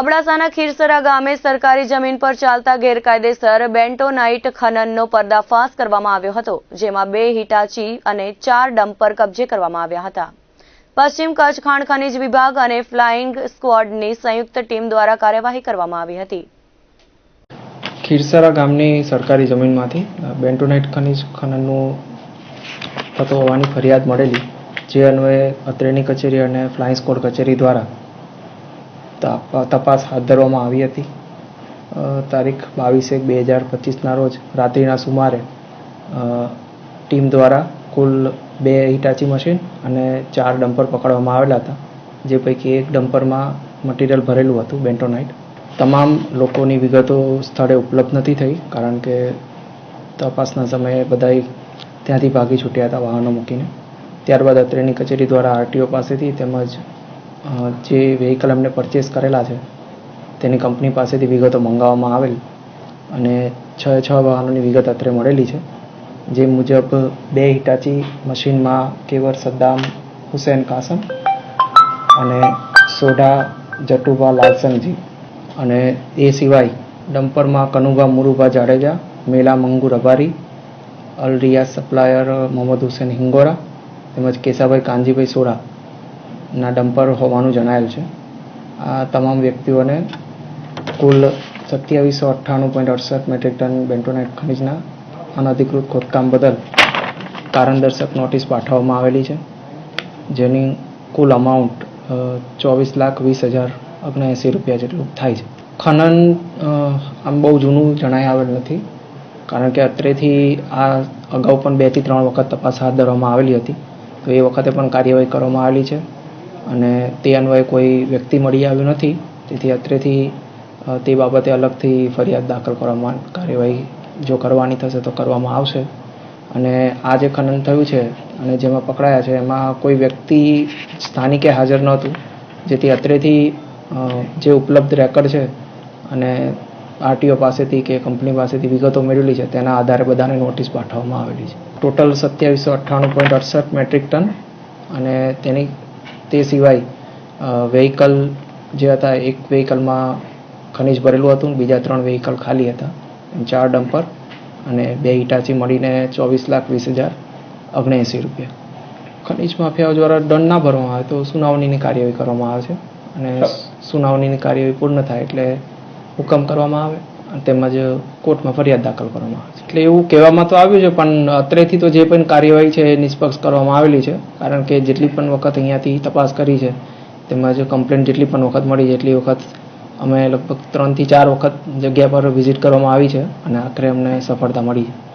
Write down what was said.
અબડાસાના ખીરસરા ગામે સરકારી જમીન પર ચાલતા ગેરકાયદેસર બેન્ટોનાઇટ ખનનનો પર્દાફાશ કરવામાં આવ્યો હતો, જેમાં બે હિટાચી અને ચાર ડમ્પર કબજે કરવામાં આવ્યા હતા. પશ્ચિમ કચ્છ ખાણ ખનીજ વિભાગ અને ફ્લાઇંગ સ્ક્વોડની સંયુક્ત ટીમ દ્વારા કાર્યવાહી કરવામાં આવી હતી. ખીરસરા ગામની સરકારી જમીનમાંથી બેન્ટોનાઇટ ખનિજ ખનનનું થતો હોવાની ફરિયાદ મળેલી, જે અન્વયે અત્રેની કચેરી અને ફ્લાઇંગ સ્કોડ કચેરી દ્વારા તપાસ હાથ ધરવામાં આવી હતી. તારીખ બાવીસ એક બે હજાર પચીસના રોજ રાત્રિના સુમારે ટીમ દ્વારા કુલ બે હિટાચી મશીન અને ચાર ડમ્પર પકડવામાં આવેલા હતા, જે પૈકી એક ડમ્પરમાં મટીરિયલ ભરેલું હતું, બેન્ટોનાઇટ. તમામ લોકોની વિગતો સ્થળે ઉપલબ્ધ નથી થઈ, કારણ કે તપાસના સમયે બધાય ત્યાંથી ભાગી છૂટ્યા હતા વાહનો મૂકીને. ત્યારબાદ અત્રેની કચેરી દ્વારા આરટીઓ પાસેથી તેમજ જે વ્હીકલ એમને પરચેસ કરેલા છે, તેની કંપની પાસેથી વિગતો મંગાવવામાં આવેલ અને છ છ વાહનોની વિગત અત્રે મળેલી છે. જે મુજબ બે હિટાચી મશીનમાં કેવર સદ્દામ, હુસેન કાસમ અને સોઢા જટુભા લાલસંગજી અને એ સિવાય ડમ્પરમાં કનુભા મુરુભા જાડેજા, મેલા મંગુ રબારી અલ રિયાઝ સપ્લાયર મોહમ્મદ હુસેન હિંગોરા તેમજ કેસાભાઈ કાનજીભાઈ સોડા ના ડમ્પર હોવાનું જણાયેલ છે. આ તમામ વ્યક્તિઓને કુલ સત્યાવીસો અઠ્ઠાણું પોઈન્ટ અડસઠ મેટ્રિક ટન બેન્ટોનાઇટ ખનિજના અનધિકૃત ખોદકામ બદલ કારણદર્શક નોટિસ પાઠવવામાં આવેલી છે. જેની કુલ અમાઉન્ટ ચોવીસ લાખ વીસ હજાર ઓગણએંસી રૂપિયા જેટલું થાય છે. ખનન આમ બહુ જૂનું જણાય આવેલ નથી, કારણ કે અત્રેથી આ અગાઉ પણ બેથી ત્રણ વખત તપાસ હાથ ધરવામાં આવેલી હતી. તો એ વખતે પણ કાર્યવાહી કરવામાં આવેલી છે. અને તે અન્વયે કોઈ વ્યક્તિ મળી આવ્યું નથી. તેથી અત્રેથી તે બાબતે અલગથી ફરિયાદ દાખલ કરવામાં કાર્યવાહી જો કરવાની થશે તો કરવામાં આવશે. અને આ જે ખનન થયું છે અને જેમાં પકડાયા છે, એમાં કોઈ વ્યક્તિ સ્થાનિકે હાજર નહોતું. જેથી અત્રેથી જે ઉપલબ્ધ રેકર્ડ છે અને આરટીઓ પાસેથી કે કંપની પાસેથી વિગતો મેળવેલી છે, તેના આધારે બધાને નોટિસ પાઠવવામાં આવેલી છે. ટોટલ સત્યાવીસો અઠ્ઠાણું પોઈન્ટ અડસઠ મેટ્રિક ટન અને તેની તે સિવાય વ્હીકલ જે હતા એક વ્હીકલમાં ખનિજ ભરેલું હતું બીજા ત્રણ વ્હીકલ ખાલી હતા. ચાર ડમ્પર અને બે ઇટાચી મળીને ચોવીસ લાખ વીસ હજાર ઓગણએંસી રૂપિયા. ખનિજ માફિયાઓ દ્વારા દંડ ના ભરવામાં આવે તો સુનાવણીની કાર્યવાહી કરવામાં આવે છે અને સુનાવણીની કાર્યવાહી પૂર્ણ થાય એટલે હુકમ કરવામાં આવે. તેમજ કોર્ટમાં ફરિયાદ દાખલ કરવામાં આવે છે. એટલે એવું કહેવામાં તો આવ્યું છે, પણ અત્રેથી તો જે પણ કાર્યવાહી છે એ નિષ્પક્ષ કરવામાં આવેલી છે. કારણ કે જેટલી પણ વખત અહીંયાથી તપાસ કરી છે, તેમજ કમ્પ્લેન જેટલી પણ વખત મળી છે, એટલી વખત અમે લગભગ ત્રણથી ચાર વખત જગ્યા પર વિઝિટ કરવામાં આવી છે અને આખરે અમને સફળતા મળી છે.